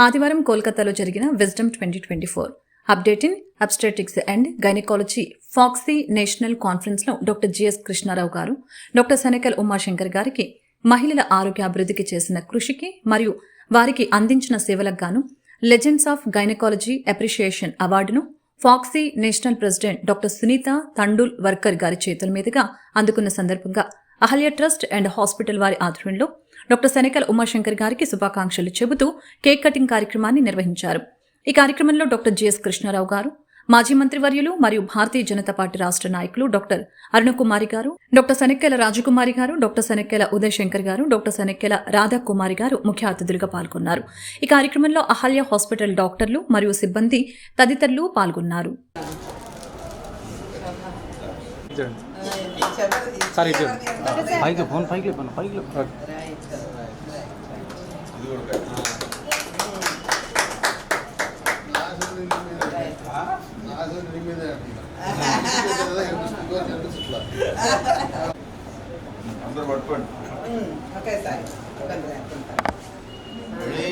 ఆదివారం కోల్కతాలో జరిగిన wisdom twenty twenty four updating obstetrics and gynaecology FOGSI national కాన్ఫరెన్స్లో డాక్టర్ జిఎస్ కృష్ణారావు గారు డాక్టర్ సనకల్ ఉమాశంకర్ గారికి మహిళల ఆరోగ్య అభివృద్ధికి చేసిన కృషికి మరియు వారికి అందించిన సేవలకు గాను లెజెండ్స్ ఆఫ్ గైనకాలజీ అప్రిషియేషన్ అవార్డును FOGSI national president doctor Sunita Tandulwarkar గారి చేతుల మీదుగా అందుకున్న సందర్భంగా అహల్య ట్రస్ట్ అండ్ హాస్పిటల్ వారి ఆధ్వర్యంలో డాక్టర్ సెనకల్ ఉమాశంకర్ గారికి శుభాకాంక్షలు చెబుతూ కేక్ కటింగ్ కార్యక్రమాన్ని నిర్వహించారు. ఈ కార్యక్రమంలో డాక్టర్ జిఎస్ కృష్ణారావు గారు మాజీ మంత్రివర్యులు మరియు భారతీయ జనతా పార్టీ రాష్ట్ర నాయకులు డాక్టర్ అరుణకుమారి గారు డాక్టర్ సనక్కెల రాజకుమారి గారు డాక్టర్ సనక్కెల ఉదయ్ శంకర్ గారు డాక్టర్ సనక్కెల రాధాకుమారి గారు ముఖ్య అతిథులుగా పాల్గొన్నారు. ఈ కార్యక్రమంలో అహల్య హాస్పిటల్ డాక్టర్లు మరియు సిబ్బంది తదితరులు పాల్గొన్నారు. సార్ ఇటు పైకి ఫోన్ పైకి లేపండి పైకి లేపండి అందరూ పట్టుకోండి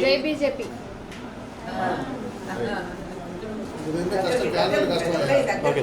జై బీజేపీ ఓకే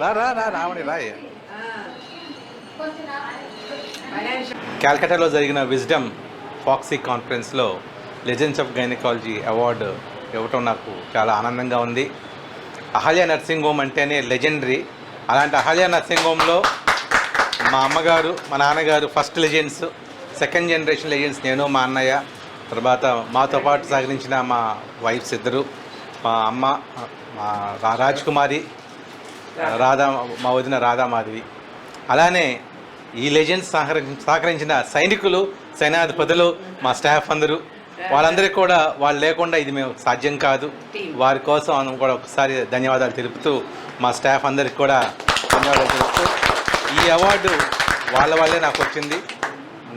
రా రా. రావణి రాయ్ ఫైనాన్షియల్. క్యాల్కటాలో జరిగిన విజ్డమ్ ఫాక్సీ కాన్ఫరెన్స్లో లెజెండ్స్ ఆఫ్ గైనకాలజీ అవార్డు ఇవ్వటం నాకు చాలా ఆనందంగా ఉంది. అహల్య నర్సింగ్ హోమ్ అంటేనే లెజెండరీ. అలాంటి అహల్య నర్సింగ్ హోమ్లో మా అమ్మగారు మా నాన్నగారు first legends. Second generation legends నేను మా అన్నయ్య తర్వాత మాతో పాటు సహకరించిన మా వైఫ్స్ ఇద్దరు మా అమ్మ మా రాజ్ కుమారి రాధా మా వదిన రాధామాధవి. అలానే ఈ లెజెండ్స్ సహకరి సహకరించిన సైనికులు సైనాధిపతులు మా స్టాఫ్ అందరూ వాళ్ళందరికీ కూడా వాళ్ళు లేకుండా ఇది మేము సాధ్యం కాదు. వారి కోసం కూడా ఒకసారి ధన్యవాదాలు తెలుపుతూ మా స్టాఫ్ అందరికి కూడా ధన్యవాదాలు తెలుపుతూ ఈ అవార్డు వాళ్ళ వల్లే నాకు వచ్చింది.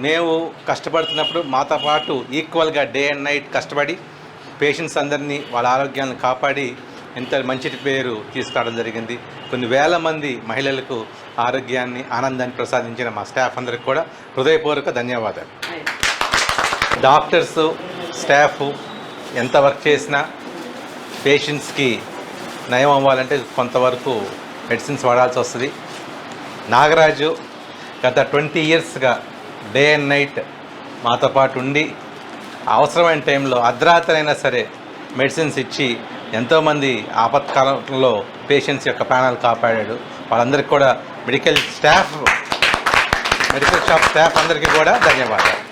మేము కష్టపడుతున్నప్పుడు మాతో పాటు ఈక్వల్గా డే అండ్ నైట్ కష్టపడి పేషెంట్స్ అందరినీ వాళ్ళ ఆరోగ్యాన్ని కాపాడి ఎంత మంచి పేరు తీసుకురావడం జరిగింది. కొన్ని వేల మంది మహిళలకు ఆరోగ్యాన్ని ఆనందాన్ని ప్రసాదించిన మా స్టాఫ్ అందరికి కూడా హృదయపూర్వక ధన్యవాదాలు. డాక్టర్స్ స్టాఫ్ ఎంత వర్క్ చేసినా పేషెంట్స్కి నయం అవ్వాలంటే కొంతవరకు మెడిసిన్స్ వాడాల్సి వస్తుంది. నాగరాజు గత ట్వంటీ ఇయర్స్గా డే అండ్ నైట్ మాతో పాటు ఉండి అవసరమైన టైంలో అర్ధరాత్రైనా సరే మెడిసిన్స్ ఇచ్చి ఎంతోమంది ఆపత్కాలంలో పేషెంట్స్ యొక్క ప్రాణాలు కాపాడాడు. వాళ్ళందరికీ కూడా medical staff medical shop staff అందరికీ కూడా ధన్యవాదాలు.